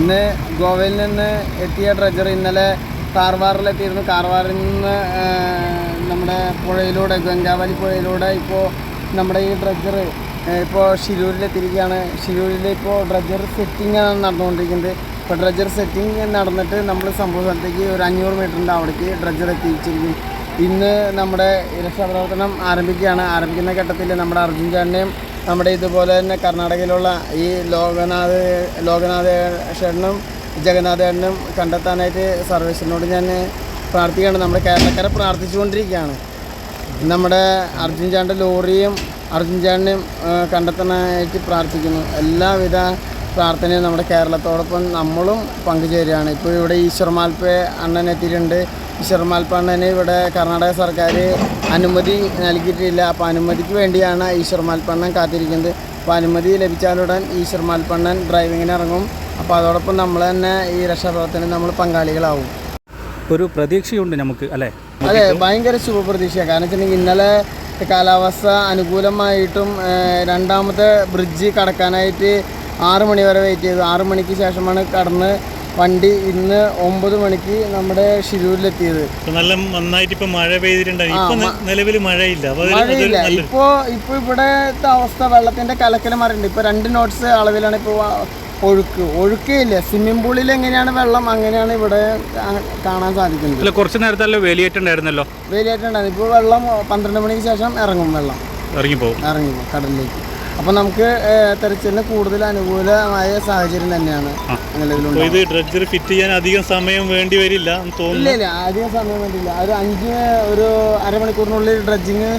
ഇന്ന് ഗോവയിൽ നിന്ന് എത്തിയ ഡ്രജർ ഇന്നലെ കാർവാറിലെത്തിയിരുന്നു കാർവാറിൽ നിന്ന് നമ്മുടെ പുഴയിലൂടെ ഗംഗാവലി പുഴയിലൂടെ ഇപ്പോൾ നമ്മുടെ ഈ ഡ്രജർ ഇപ്പോൾ ഷിരൂരിലെത്തിയിരിക്കുകയാണ് ഷിരൂരിൽ ഇപ്പോൾ ഡ്രജർ സെറ്റിംഗ് ആണ് നടന്നുകൊണ്ടിരിക്കുന്നത്. ഇപ്പോൾ ഡ്രജർ സെറ്റിംഗ് നടന്നിട്ട് നമ്മൾ സംഭവ സ്ഥലത്തേക്ക് ഒരു അഞ്ഞൂറ് മീറ്ററിന്റെ അവിടേക്ക് ഡ്രജർ എത്തിച്ചിരിക്കും ഇന്ന് നമ്മുടെ രക്ഷാപ്രവർത്തനം ആരംഭിക്കുകയാണ്. ആരംഭിക്കുന്ന ഘട്ടത്തിൽ നമ്മുടെ അർജുൻ ചാണ്ടിനെയും നമ്മുടെ ഇതുപോലെ തന്നെ കർണാടകയിലുള്ള ഈ ലോകനാഥ് ലോകനാഥ് ജഗന്നാഥ ഏട്ടനും കണ്ടെത്താനായിട്ട് സർവേശ്വരനോട് ഞാൻ പ്രാർത്ഥിക്കുകയാണ്. നമ്മുടെ കേരളക്കാരെ പ്രാർത്ഥിച്ചുകൊണ്ടിരിക്കുകയാണ്. നമ്മുടെ അർജുൻ ചാണ്ട ലോറിയും അർജുൻ ചാണ്ടിനെയും കണ്ടെത്താനായിട്ട് പ്രാർത്ഥിക്കുന്നു. എല്ലാവിധ പ്രാർത്ഥനയും നമ്മുടെ കേരളത്തോടൊപ്പം നമ്മളും പങ്കുചേരുകയാണ്. ഇപ്പോൾ ഇവിടെ ഈശ്വർ മാൽപ്പെ അണ്ണൻ എത്തിയിട്ടുണ്ട്. ഈശ്വർ മാൽപ്പ അണ്ണന് ഇവിടെ കർണാടക സർക്കാർ അനുമതി നൽകിയിട്ടില്ല. അപ്പോൾ അനുമതിക്ക് വേണ്ടിയാണ് ഈശ്വർ മാൽപ്പണ്ണൻ കാത്തിരിക്കുന്നത്. അപ്പോൾ അനുമതി ലഭിച്ചാലുടൻ ഈശ്വർ മാൽപ്പണ്ണൻ ഡ്രൈവിങ്ങിന് ഇറങ്ങും. അപ്പോൾ അതോടൊപ്പം നമ്മൾ തന്നെ ഈ രക്ഷാപ്രവർത്തനം നമ്മൾ പങ്കാളികളാവും. ഒരു പ്രതീക്ഷയുണ്ട് നമുക്ക് അല്ലേ? അതെ ഭയങ്കര ശുഭപ്രതീക്ഷയാണ്. കാരണം വെച്ചിട്ടുണ്ടെങ്കിൽ ഇന്നലെ കാലാവസ്ഥ അനുകൂലമായിട്ടും രണ്ടാമത്തെ ബ്രിഡ്ജ് കടക്കാനായിട്ട് ആറ് മണി വരെ വെയിറ്റ് ചെയ്തു. ആറ് മണിക്ക് ശേഷമാണ് കടന്ന് വണ്ടി ഇന്ന് ഒമ്പത് മണിക്ക് നമ്മുടെ ഷിരൂരിലെത്തിയത്. നല്ല നന്നായിട്ട് ഇപ്പൊ മഴ പെയ്തിട്ടുണ്ടായിരുന്നു നിലവിൽ മഴയില്ല. മഴയില്ല. ഇപ്പോ ഇപ്പൊ ഇവിടത്തെ അവസ്ഥ വെള്ളത്തിന്റെ കലക്കൽ മാറിയിട്ടുണ്ട്. ഇപ്പൊ രണ്ട് നോട്ട്സ് അളവിലാണ് ഇപ്പൊ ഒഴുക്ക്. ഒഴുക്കേ സ്വിമ്മിംഗ് പൂളിൽ എങ്ങനെയാണ് വെള്ളം? അങ്ങനെയാണ് ഇവിടെ കാണാൻ സാധിക്കുന്നത്. കുറച്ച് നേരത്തെ വേലിയേറ്റുണ്ടായിരുന്നല്ലോ? വേലിയായിട്ടുണ്ടായിരുന്നു ഇപ്പോൾ വെള്ളം പന്ത്രണ്ട് മണിക്ക് ശേഷം ഇറങ്ങും വെള്ളം. ഇറങ്ങിപ്പോ ഇറങ്ങി പോകും കടലിലേക്ക്. അപ്പോൾ നമുക്ക് തെരച്ചിലിന് കൂടുതൽ അനുകൂലമായ സാഹചര്യം തന്നെയാണ് അപ്പൊ ഇത് ഡ്രഡ്ജർ ഫിറ്റ് ചെയ്യാൻ അധികം സമയം വേണ്ടി വരില്ല ഇല്ല ഇല്ല അധികം സമയം വേണ്ടിയില്ല. ഒരു അഞ്ച് ഒരു അരമണിക്കൂറിനുള്ളിൽ ഡ്രഡ്ജിങ്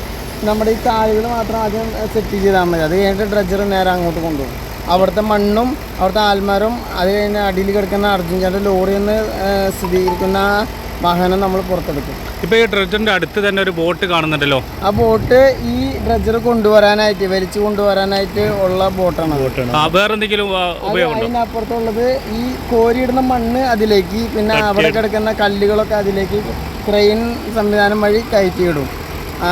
നമ്മുടെ ഈ കാലുകൾ മാത്രം ആദ്യം സെറ്റ് ചെയ്താൽ മതി. അത് കഴിഞ്ഞിട്ട് ഡ്രഡ്ജർ നേരെ അങ്ങോട്ട് കൊണ്ടുപോകും. അവിടുത്തെ മണ്ണും അവിടുത്തെ ആൽമാരും അത് കഴിഞ്ഞ് അടിയിൽ കിടക്കുന്ന അർജുൻചാന്റെ ലോറിയിൽ നിന്ന് സ്ഥിരീകരിക്കുന്ന വാഹനം നമ്മൾ പുറത്തെടുക്കും. ഇപ്പൊ ഈ ഡ്രഡ്ജറിന്റെ അടുത്ത് തന്നെ ഒരു ബോട്ട് കാണുന്നുണ്ടല്ലോ. ആ ബോട്ട് ഈ ഡ്രഡ്ജർ കൊണ്ടുവരാനായിട്ട് വലിച്ചു കൊണ്ടുവരാനായിട്ട് ഉള്ള ബോട്ടാണ്. വേറെ എന്തെങ്കിലും അതിനപ്പുറത്തുള്ളത് ഈ കോരിയിടുന്ന മണ്ണ് അതിലേക്ക് പിന്നെ അവിടെ കിടക്കുന്ന കല്ലുകളൊക്കെ അതിലേക്ക് ക്രെയിൻ സംവിധാനം വഴി കയറ്റിയിടും ആ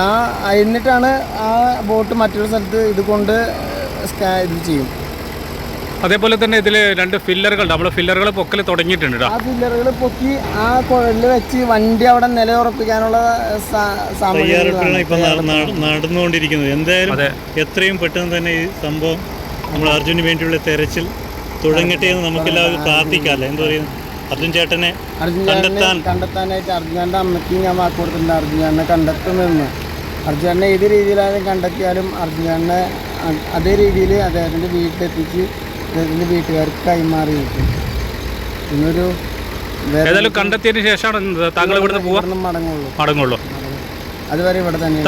എന്നിട്ടാണ് ആ ബോട്ട് മറ്റൊരു സ്ഥലത്ത് ഇത് കൊണ്ട് സ്കാ ഇത് ചെയ്യും. അതേപോലെ തന്നെ ഇതിൽ രണ്ട് ഫില്ലറുകൾ നമ്മൾ ഫില്ലറുകൾ പൊക്കൽ തുടങ്ങിയിട്ടുണ്ട് ട്ടോ. ആ ഫില്ലറുകൾ പൊക്കി ആ കുഴലിൽ വെച്ച് വണ്ടി അവിടെ നിലയുറപ്പിക്കാനുള്ള ഇപ്പൊ നടന്നുകൊണ്ടിരിക്കുന്നത്. എന്തായാലും എത്രയും പെട്ടെന്ന് തന്നെ ഈ സംഭവം നമ്മൾ അർജുന് വേണ്ടിയുള്ള തെരച്ചിൽ തുടങ്ങട്ടെ എന്ന് നമുക്കെല്ലാവരും പ്രാർത്ഥിക്കാമല്ലോ എന്താ പറയുന്നത് അർജുൻ ചേട്ടനെ കണ്ടെത്താൻ. കണ്ടെത്താനായിട്ട് അർജുനാന്റെ അമ്മയ്ക്ക് ഞാൻ വാക്ക് കൊടുത്തിട്ടുണ്ട്. അർജുനാനെ കണ്ടെത്തുമെന്ന്. അർജുനെ ഏത് രീതിയിലായാലും കണ്ടെത്തിയാലും അർജുനാനെ അതേ രീതിയിൽ അദ്ദേഹത്തിന്റെ വീട്ടിലെത്തിച്ച് അദ്ദേഹത്തിന്റെ വീട്ടുകാർക്ക് കൈമാറിയിരിക്കും ഇന്നൊരു ഏതായാലും കണ്ടെത്തിയതിന് ശേഷമാണ് താങ്കൾ ഇവിടുന്ന് പോവാ മടങ്ങുള്ളൂ. മടങ്ങുള്ളൂ. അതുവരെ ഇവിടെ തന്നെ.